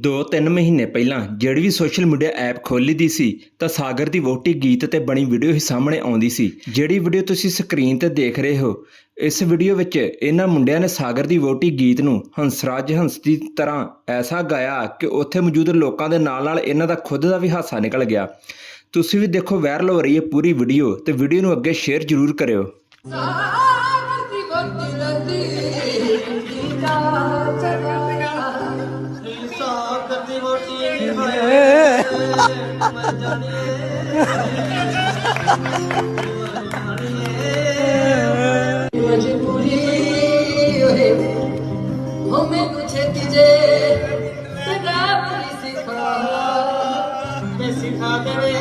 2-3 ਮਹੀਨੇ ਪਹਿਲਾਂ ਜਿਹੜੀ ਵੀ ਸੋਸ਼ਲ ਮੀਡੀਆ ਐਪ ਖੋਲੀ ਦੀ ਸੀ, ਤਾਂ ਸਾਗਰ ਦੀ ਵੋਟੀ ਗੀਤ ਤੇ ਬਣੀ ਵੀਡੀਓ ਹੀ ਸਾਹਮਣੇ ਆਉਂਦੀ ਸੀ। ਜਿਹੜੀ ਵੀਡੀਓ ਤੁਸੀਂ ਸਕਰੀਨ ਤੇ ਦੇਖ ਰਹੇ ਹੋ, ਇਸ ਵੀਡੀਓ ਵਿੱਚ ਇਹਨਾਂ ਮੁੰਡਿਆਂ ਨੇ ਸਾਗਰ ਦੀ ਵੋਟੀ ਗੀਤ ਨੂੰ ਹੰਸਰਾਜ ਹੰਸ ਦੀ ਤਰ੍ਹਾਂ ਐਸਾ ਗਾਇਆ ਕਿ ਉੱਥੇ ਮੌਜੂਦ ਲੋਕਾਂ ਦੇ ਨਾਲ ਨਾਲ ਇਹਨਾਂ ਦਾ ਖੁਦ ਦਾ ਵੀ ਹਾਸਾ ਨਿਕਲ ਗਿਆ। ਤੁਸੀਂ ਵੀ ਦੇਖੋ ਵਾਇਰਲ ਹੋ ਰਹੀ ਹੈ ਪੂਰੀ ਵੀਡੀਓ ਤੇ ਵੀਡੀਓ ਨੂੰ ਅੱਗੇ ਸ਼ੇਅਰ ਜ਼ਰੂਰ ਕਰਿਓ। ਸਾਗਰਦੀ ਗੋਤੀ ਰੰਦੀ ਦੀਦਾ ਚੜਿਆ ਸਾਕਤੀ ਵੋਟੀ ਨਹੀਂ ਹੋਏ। ਮੈਂ ਮਜਬੂਰੀ ਓਏ ਹੋ ਮੈਨੂੰ ਛੇਤੀ ਜੇ ਤੇ ਰਾਵਲੀ ਸਿਖਾ। ਕੇ ਸਿਖਾ ਦੇਵੇ